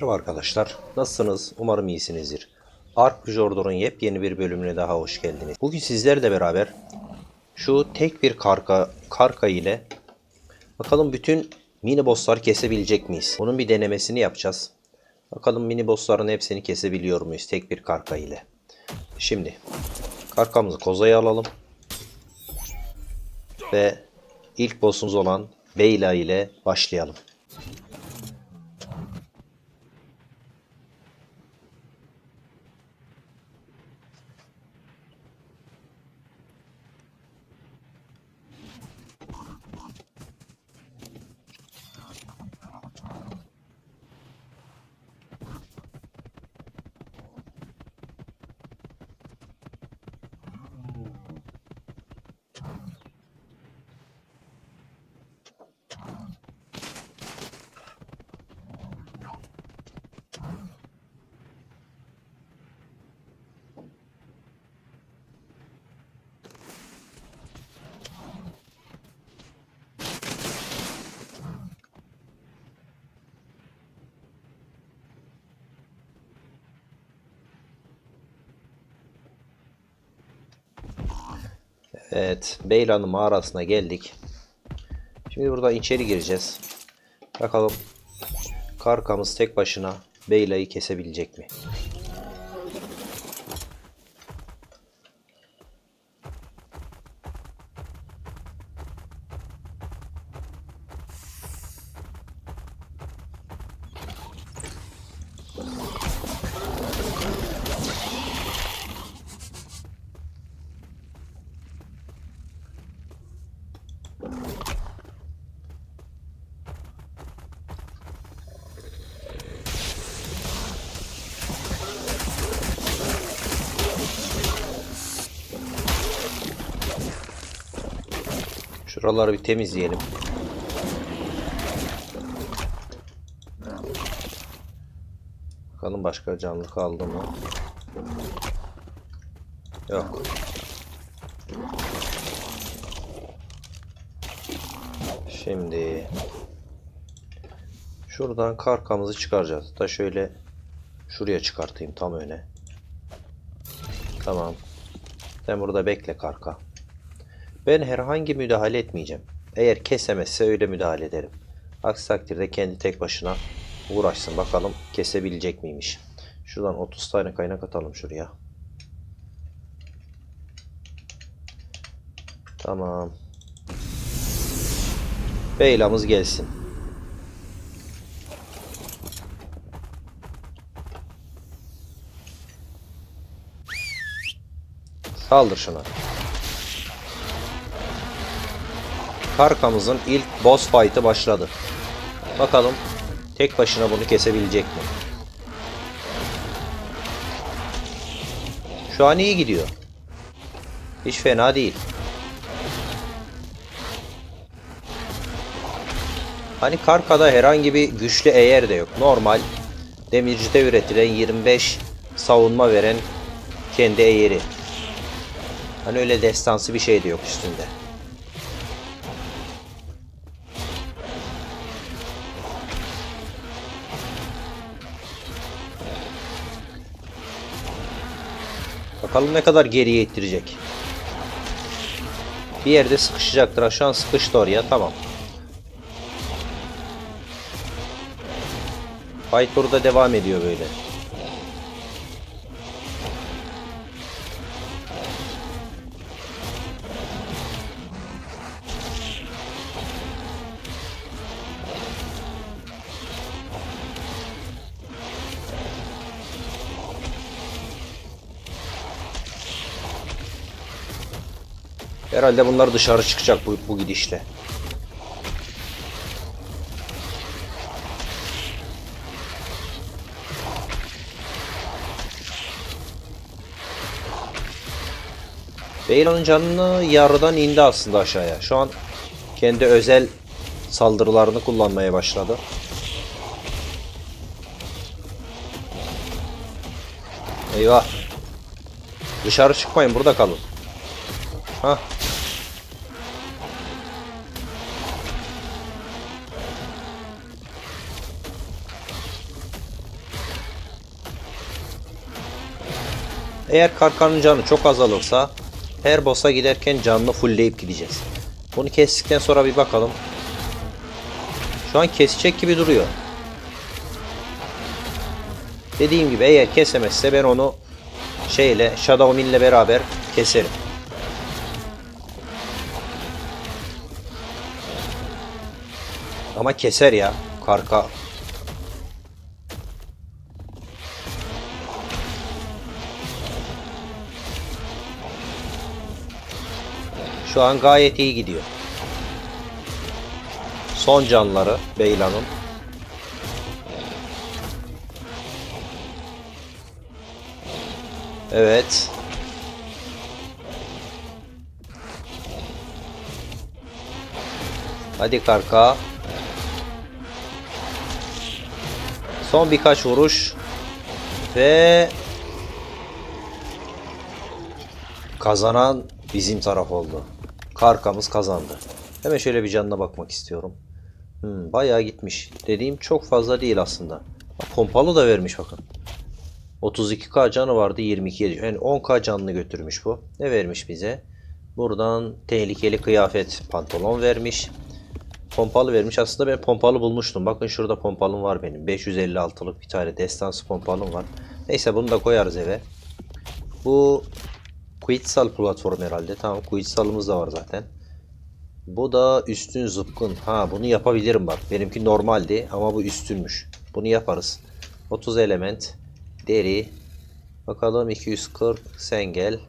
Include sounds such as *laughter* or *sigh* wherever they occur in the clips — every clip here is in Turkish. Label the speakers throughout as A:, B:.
A: Merhaba arkadaşlar. Nasılsınız? Umarım iyisinizdir. Ark Jordor'un yepyeni bir bölümüne daha hoş geldiniz. Bugün sizlerle beraber şu tek bir karka, karka ile bakalım bütün mini bosslar kesebilecek miyiz? Bunun bir denemesini yapacağız. Bakalım mini bossların hepsini kesebiliyor muyuz tek bir karka ile? Şimdi karkamızı kozaya alalım. Ve ilk boss'umuz olan Beyla ile başlayalım. Evet, Beyla'nın mağarasına geldik. Şimdi burada içeri gireceğiz. Bakalım Karkamız tek başına Beyla'yı kesebilecek mi? Şuraları bir temizleyelim. Bakalım başka canlı kaldı mı? Yok. Şimdi şuradan karkamızı çıkaracağız. Da şöyle şuraya çıkartayım tam öne. Tamam. Sen burada bekle karka. Ben herhangi müdahale etmeyeceğim. Eğer kesemezse öyle müdahale ederim. Aksi takdirde kendi tek başına uğraşsın bakalım kesebilecek miymiş. Şuradan 30 tane kaynak atalım şuraya. Tamam. Beylamız gelsin. Saldır şuna. Karkamızın ilk boss fight'ı başladı. Bakalım tek başına bunu kesebilecek mi? Şu an iyi gidiyor. Hiç fena değil. Hani Karka'da herhangi bir güçlü eğer de yok. Normal demircide üretilen 25 savunma veren kendi eğeri. Hani öyle destansı bir şey de yok üstünde. Bakalım ne kadar geriye ittirecek. Bir yerde sıkışacaktır. Şu an sıkıştı oraya. Tamam. Fight burada devam ediyor böyle. Herhalde bunlar dışarı çıkacak bu, bu gidişle. Beylan'ın canını yarıdan indi aslında aşağıya. Şu an kendi özel saldırılarını kullanmaya başladı. Eyvah. Dışarı çıkmayın burada kalın. Hah. Eğer karkanın canı çok azalırsa her boss'a giderken canını fullleyip gideceğiz. Bunu kestikten sonra bir bakalım. Şu an kesecek gibi duruyor. Dediğim gibi eğer kesemezse ben onu şeyle Shadow ile beraber keserim. Ama keser ya karka. Şu an gayet iyi gidiyor. Son canları Beylan'ın. Evet. Hadi karka. Son birkaç vuruş. Ve kazanan bizim taraf oldu. Karkamız kazandı. Hemen şöyle bir canına bakmak istiyorum. Hmm, bayağı gitmiş. Dediğim çok fazla değil aslında. Pompalı da vermiş bakın. 32k canı vardı 22 yani 10k canını götürmüş bu. Ne vermiş bize? Buradan tehlikeli kıyafet pantolon vermiş. Pompalı vermiş. Aslında ben pompalı bulmuştum. Bakın şurada pompalım var benim. 556'lık bir tane destansı pompalım var. Neyse bunu da koyarız eve. Bu Quitsal platform herhalde. Tamam Quitsal'ımız da var zaten. Bu da üstün zıpkın. Ha bunu yapabilirim bak. Benimki normaldi ama bu üstünmüş. Bunu yaparız. 30 element. Deri. Bakalım 240. Sen gel.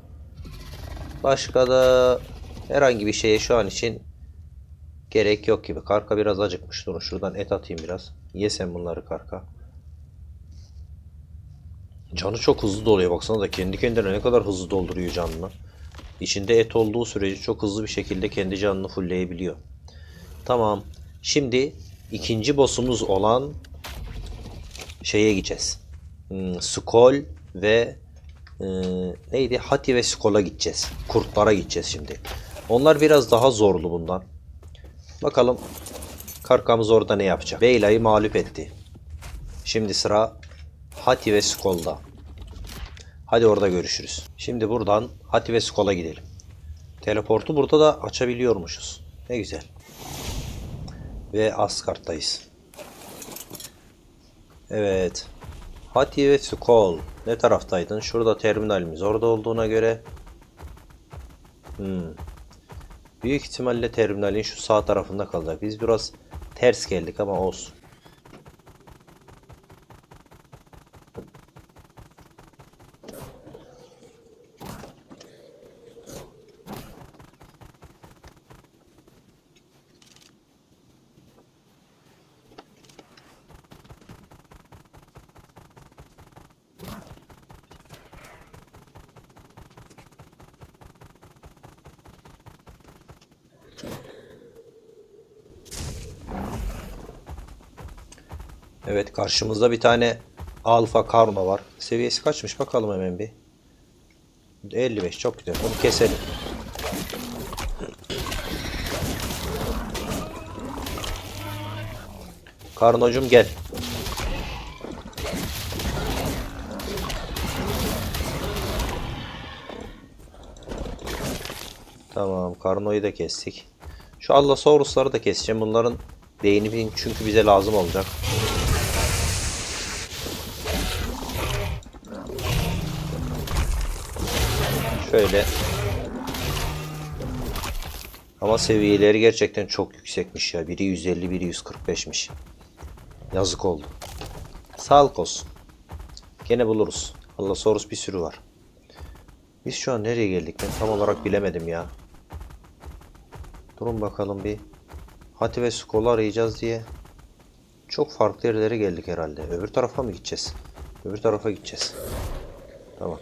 A: Başka da herhangi bir şeye şu an için gerek yok gibi. Karka biraz acıkmış. Durun şuradan et atayım biraz. Ye sen bunları karka. Canı çok hızlı doluyor. Baksana da kendi kendine ne kadar hızlı dolduruyor canını. İçinde et olduğu sürece çok hızlı bir şekilde kendi canını fullleyebiliyor. Tamam. Şimdi ikinci boss'umuz olan şeye gideceğiz. Hmm, Skol ve e, neydi? Hati ve Skol'a gideceğiz. Kurtlara gideceğiz şimdi. Onlar biraz daha zorlu bundan. Bakalım Karkamız orada ne yapacak? Beyla'yı mağlup etti. Şimdi sıra Hati ve Skol'da. Hadi orada görüşürüz. Şimdi buradan Hati ve Skol'a gidelim. Teleportu burada da açabiliyormuşuz. Ne güzel. Ve Asgard'dayız. Evet. Hati ve Skol. Ne taraftaydın? Şurada terminalimiz orada olduğuna göre. Hmm. Büyük ihtimalle terminalin şu sağ tarafında kalacak. Biz biraz ters geldik ama olsun. Evet karşımızda bir tane Alfa Karma var. Seviyesi kaçmış bakalım hemen bir. 55 çok güzel. Bunu keselim. Karnocum gel. Tamam Karno'yu da kestik. Şu Allosaurus'ları da keseceğim. Bunların beyni çünkü bize lazım olacak. Şöyle. Ama seviyeleri gerçekten çok yüksekmiş ya. Biri 150, biri 145'miş. Yazık oldu. Sağlık olsun. Gene buluruz. Allah sorus bir sürü var. Biz şu an nereye geldik ben tam olarak bilemedim ya. Durun bakalım bir. Hati ve Skol'u arayacağız diye. Çok farklı yerlere geldik herhalde. Öbür tarafa mı gideceğiz? Öbür tarafa gideceğiz. Tamam.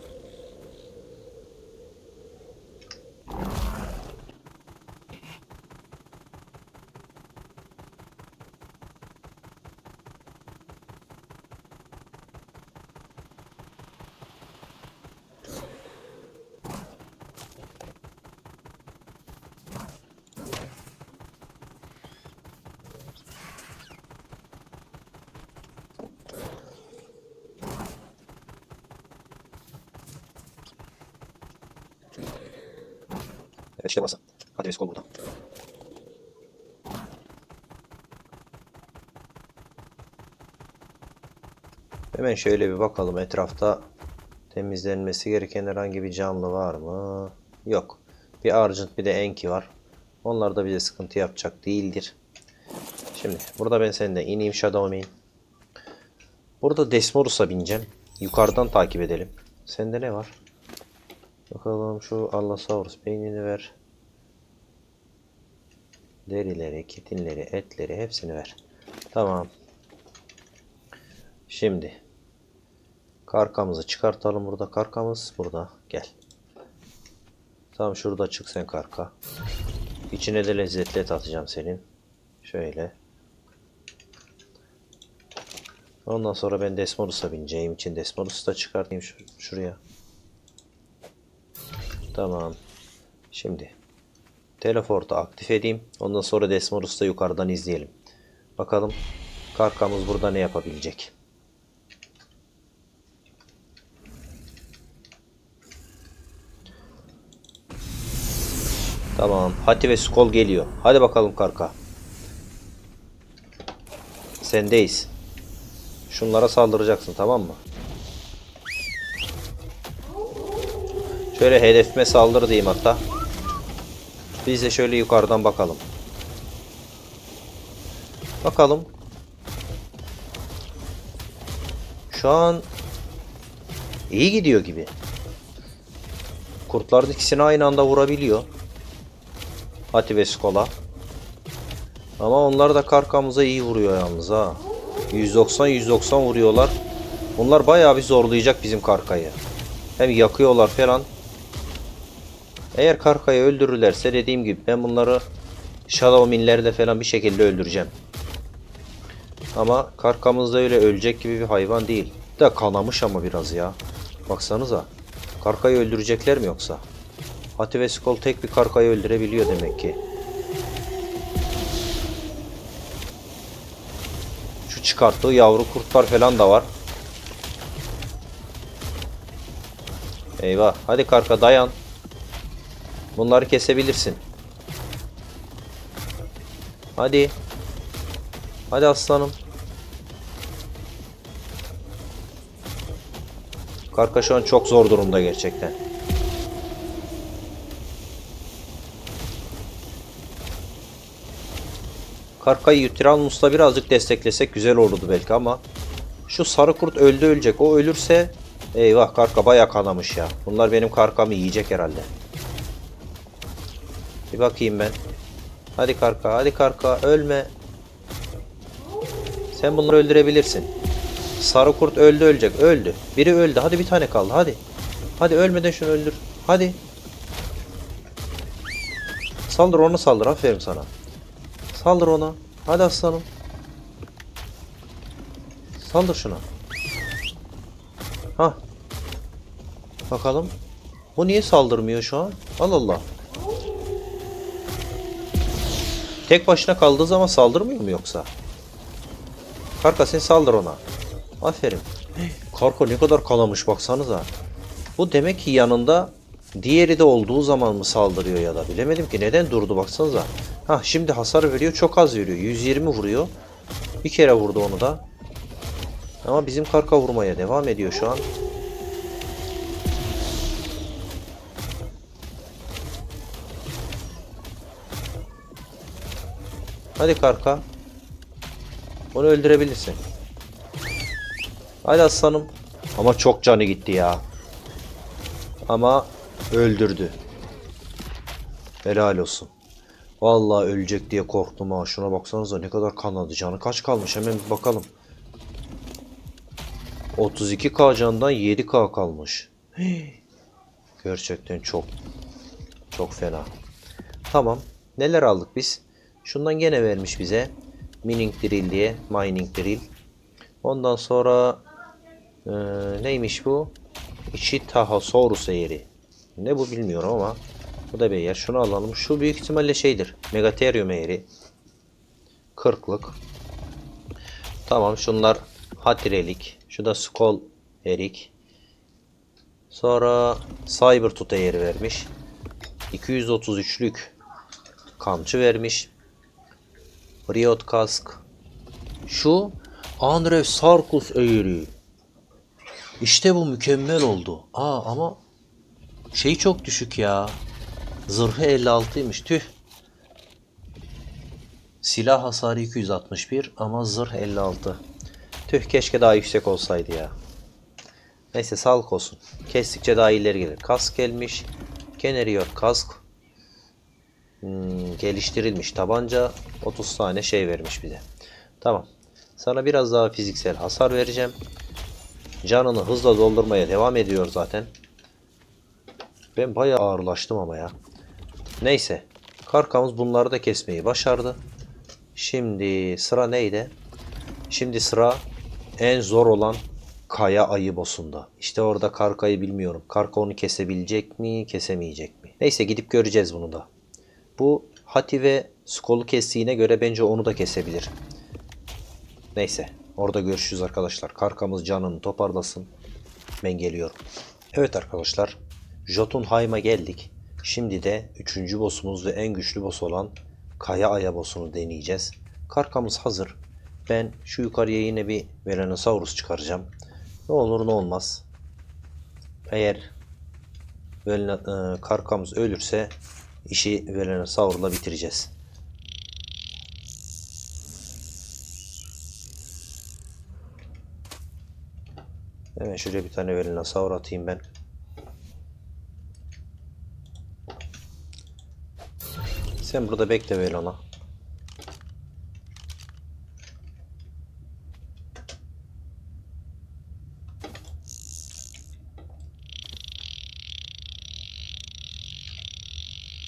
A: Hemen şöyle bir bakalım etrafta temizlenmesi gereken herhangi bir canlı var mı? Yok. Bir Argent bir de Enki var. Onlar da bize sıkıntı yapacak değildir. Şimdi burada ben seninle ineyim Shadowman. Burada Desmorus'a bineceğim. Yukarıdan takip edelim. Sende ne var? Bakalım şu Allosaurus beynini ver. Derileri, ketinleri, etleri hepsini ver. Tamam. Şimdi karkamızı çıkartalım burada. Karkamız burada. Gel. Tamam şurada çık sen karka. İçine de lezzetli et atacağım senin. Şöyle. Ondan sonra ben Desmorus'a bineceğim için Desmorus'u da çıkartayım şur- şuraya. Tamam. Şimdi teleportu aktif edeyim. Ondan sonra Desmorus'u da yukarıdan izleyelim. Bakalım karkamız burada ne yapabilecek. Tamam. Hati ve Skol geliyor. Hadi bakalım karka. Sendeyiz. Şunlara saldıracaksın tamam mı? Şöyle hedefime saldır diyeyim hatta. Biz de şöyle yukarıdan bakalım. Bakalım. Şu an iyi gidiyor gibi. Kurtların ikisini aynı anda vurabiliyor. Hati ve Skola. Ama onlar da karkamıza iyi vuruyor yalnız ha. 190-190 vuruyorlar. Bunlar bayağı bir zorlayacak bizim karkayı. Hem yakıyorlar falan. Eğer karkayı öldürürlerse dediğim gibi ben bunları Shadow Min'lerde falan bir şekilde öldüreceğim. Ama karkamız da öyle ölecek gibi bir hayvan değil. De kanamış ama biraz ya. Baksanıza. Karkayı öldürecekler mi yoksa? Hati ve Skull tek bir karkayı öldürebiliyor demek ki. Şu çıkarttığı yavru kurtlar falan da var. Eyvah. Hadi karka dayan. Bunları kesebilirsin. Hadi. Hadi aslanım. Karka şu an çok zor durumda gerçekten. Karkayı Tyrannos'la birazcık desteklesek güzel olurdu belki ama şu sarı kurt öldü ölecek. O ölürse eyvah karka bayağı kanamış ya. Bunlar benim karkamı yiyecek herhalde. Bir bakayım ben. Hadi karka, hadi karka ölme. Sen bunları öldürebilirsin. Sarı kurt öldü ölecek. Öldü. Biri öldü. Hadi bir tane kaldı. Hadi. Hadi ölmeden şunu öldür. Hadi. Saldır onu saldır. Aferin sana. Saldır ona. Hadi aslanım. Saldır şuna. Ha. Bakalım. Bu niye saldırmıyor şu an? Allah Allah. Tek başına kaldığı zaman saldırmıyor mu yoksa? Karka sen saldır ona. Aferin. Karko ne kadar kalamış baksanıza. Bu demek ki yanında diğeri de olduğu zaman mı saldırıyor ya da bilemedim ki neden durdu baksanıza. Ha şimdi hasar veriyor çok az veriyor. 120 vuruyor. Bir kere vurdu onu da. Ama bizim karka vurmaya devam ediyor şu an. Hadi karka. Onu öldürebilirsin. Hadi aslanım. Ama çok canı gitti ya. Ama öldürdü. Helal olsun. Vallahi ölecek diye korktum ha. Şuna baksanıza ne kadar kanadı. Canı kaç kalmış hemen bir bakalım. 32k candan 7k kalmış. Gerçekten çok çok fena. Tamam. Neler aldık biz? Şundan gene vermiş bize. Mining drill diye. Mining drill. Ondan sonra eee, neymiş bu? Ichitahosaurus eğri. Ne bu bilmiyorum ama bu da bir yer. Şunu alalım. Şu büyük ihtimalle şeydir. Megatherium eğri. 40'lık. Tamam şunlar Hatirelik. Şu da Skull erik. Sonra Cybertooth eğri vermiş. 233'lük kamçı vermiş. Riot kask. Şu Andrev Sarkus eğri. İşte bu mükemmel oldu. Aa ama şey çok düşük ya. Zırhı 56'ymış. Tüh. Silah hasarı 261 ama zırh 56. Tüh keşke daha yüksek olsaydı ya. Neyse sağlık olsun. Kestikçe daha ileri gelir. Kask gelmiş. Keneriyor kask. Hmm, geliştirilmiş tabanca. 30 tane şey vermiş bize. Tamam. Sana biraz daha fiziksel hasar vereceğim. Canını hızla doldurmaya devam ediyor zaten. Ben bayağı ağırlaştım ama ya. Neyse. Karkamız bunları da kesmeyi başardı. Şimdi sıra neydi? Şimdi sıra en zor olan Kaya ayı boss'unda. İşte orada Karka'yı bilmiyorum. Karka onu kesebilecek mi, kesemeyecek mi? Neyse gidip göreceğiz bunu da. Bu Hati ve Skull'u kestiğine göre bence onu da kesebilir. Neyse. Orada görüşürüz arkadaşlar. Karkamız canını toparlasın. Ben geliyorum. Evet arkadaşlar. Jotunheim'a geldik. Şimdi de 3. boss'umuz ve en güçlü boss olan Kaya Aya boss'unu deneyeceğiz. Karkamız hazır. Ben şu yukarıya yine bir Velenosaurus çıkaracağım. Ne olur ne olmaz. Eğer Velena, e, Karkamız ölürse işi Velenosaur'la bitireceğiz. Hemen şuraya bir tane Velenosaur atayım ben. Sen burada bekle Velona.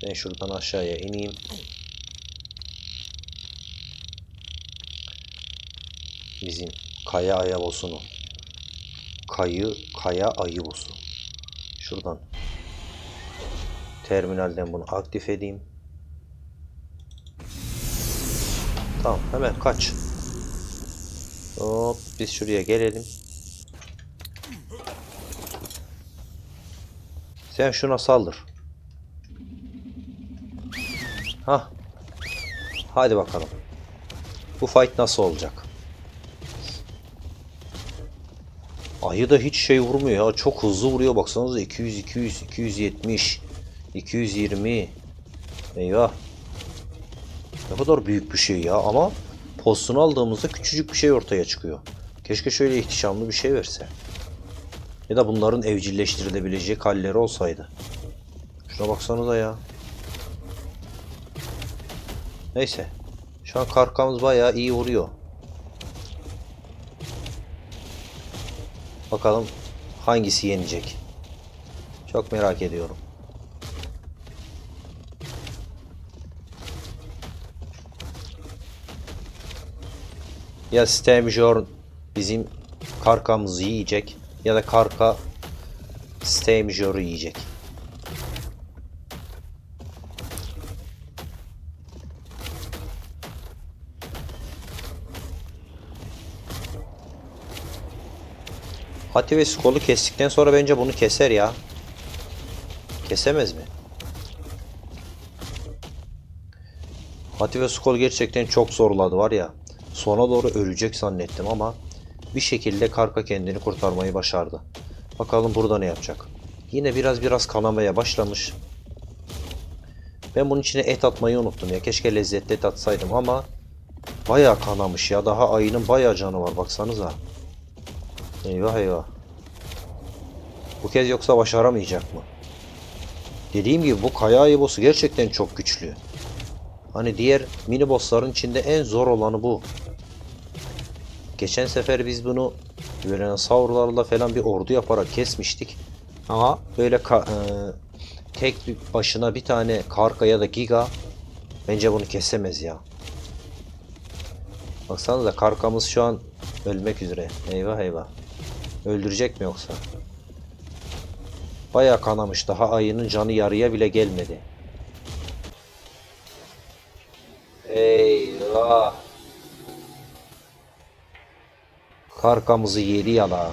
A: Ben şuradan aşağıya ineyim. Bizim kaya ayabosunu. Kayı, kaya ayıbosu. Şuradan. Terminalden bunu aktif edeyim. Tamam hemen kaç. Hop biz şuraya gelelim. Sen şuna saldır. Ha. Hadi bakalım. Bu fight nasıl olacak? Ayı da hiç şey vurmuyor ya. Çok hızlı vuruyor. Baksanıza 200, 200, 270, 220. Eyvah. Ne kadar büyük bir şey ya ama postunu aldığımızda küçücük bir şey ortaya çıkıyor. Keşke şöyle ihtişamlı bir şey verse. Ya da bunların evcilleştirilebilecek halleri olsaydı. Şuna baksanıza ya. Neyse. Şu an karkamız bayağı iyi vuruyor. Bakalım hangisi yenecek. Çok merak ediyorum. Ya Stemjorn bizim karkamızı yiyecek ya da karka Stemjor'u yiyecek. Hati ve Skull'u kestikten sonra bence bunu keser ya. Kesemez mi? Hati ve Skull gerçekten çok zorladı var ya. Sona doğru ölecek zannettim ama bir şekilde Karka kendini kurtarmayı başardı. Bakalım burada ne yapacak. Yine biraz biraz kanamaya başlamış. Ben bunun içine et atmayı unuttum ya. Keşke lezzetli et atsaydım ama bayağı kanamış ya. Daha ayının bayağı canı var baksanıza. Eyvah eyvah. Bu kez yoksa başaramayacak mı? Dediğim gibi bu kaya ayı boss'u gerçekten çok güçlü. Hani diğer mini bossların içinde en zor olanı bu. Geçen sefer biz bunu Velenosaurlarla falan bir ordu yaparak kesmiştik. Ama böyle e, tek başına bir tane Karka ya da Giga bence bunu kesemez ya. Baksanıza Karkamız şu an ölmek üzere. Eyvah eyvah. Öldürecek mi yoksa? Bayağı kanamış. Daha ayının canı yarıya bile gelmedi. Eyvah. Karkamızı yedi yala.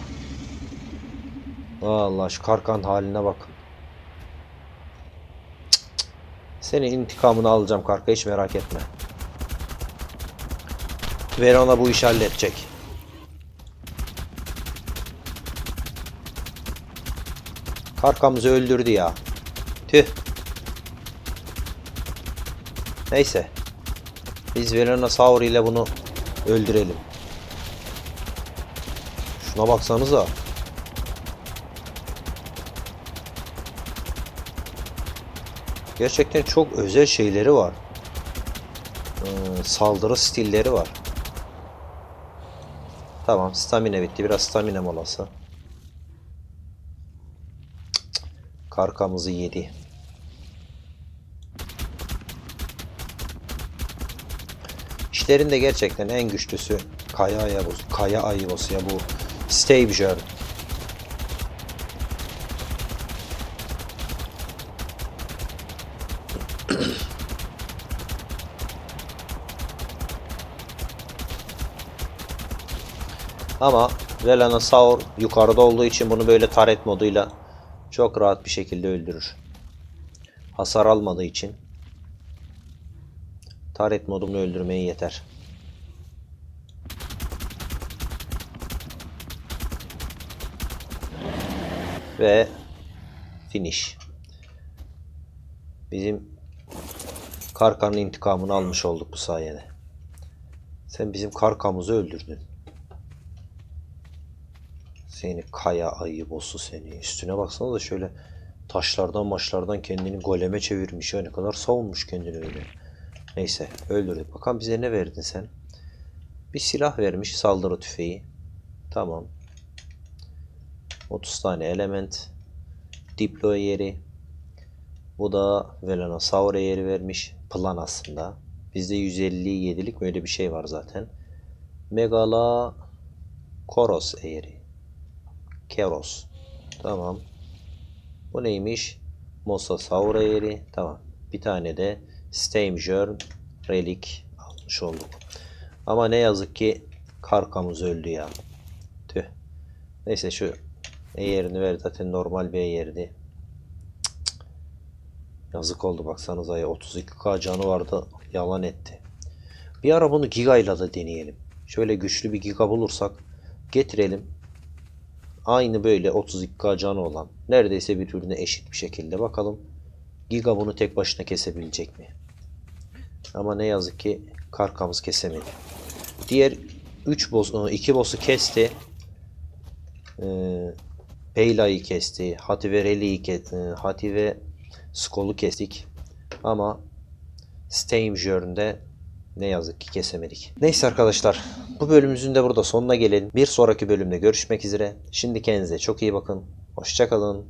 A: Allah şu karkan haline cık. Senin intikamını alacağım Karka hiç merak etme. Verona bu işi halledecek. Karkamızı öldürdü ya. Tüh. Neyse. Biz Verona Saur ile bunu öldürelim. Şuna baksanıza. Gerçekten çok özel şeyleri var. Ee, saldırı stilleri var. Tamam, stamina bitti. Biraz stamina molası. Karkamızı yedi. İşlerinde gerçekten en güçlüsü Kaya Ayabos, Kaya Ayabos ya bu Staviger. *clears throat* Ama Velanosaur yukarıda olduğu için bunu böyle taret moduyla çok rahat bir şekilde öldürür. Hasar almadığı için taret modunu öldürmeye yeter. Ve finish. Bizim Karkan'ın intikamını almış olduk bu sayede. Sen bizim Karkamızı öldürdün. Seni kaya ayı bosu seni. Üstüne baksana da şöyle taşlardan maçlardan kendini goleme çevirmiş ya. Ne kadar savunmuş kendini öyle. Neyse öldürdük. Bakalım bize ne verdin sen? Bir silah vermiş saldırı tüfeği. Tamam. 30 tane element. Diplo yeri. Bu da Velanosaur yeri vermiş. Plan aslında. Bizde 157'lik böyle bir şey var zaten. Megala Koros eğri. Keros. Tamam. Bu neymiş? Mosasaur eğri. Tamam. Bir tane de Stamjörn Relik almış olduk. Ama ne yazık ki Karkamız öldü ya. Tüh. Neyse şu eğerini ver zaten normal bir cık. Yazık oldu baksanıza ya 32k canı vardı yalan etti. Bir ara bunu giga ile de deneyelim. Şöyle güçlü bir giga bulursak getirelim. Aynı böyle 32k canı olan neredeyse birbirine eşit bir şekilde bakalım. Giga bunu tek başına kesebilecek mi? Ama ne yazık ki Karkamız kesemedi. Diğer 3 boss, 2 boss'u kesti. Ee, Peyla'yı kesti. Hati ve Reli'yi kesti. Hati ve Skull'u kestik. Ama Stamjörn'de ne yazık ki kesemedik. Neyse arkadaşlar. Bu bölümümüzün de burada sonuna gelin. Bir sonraki bölümde görüşmek üzere. Şimdi kendinize çok iyi bakın. Hoşçakalın.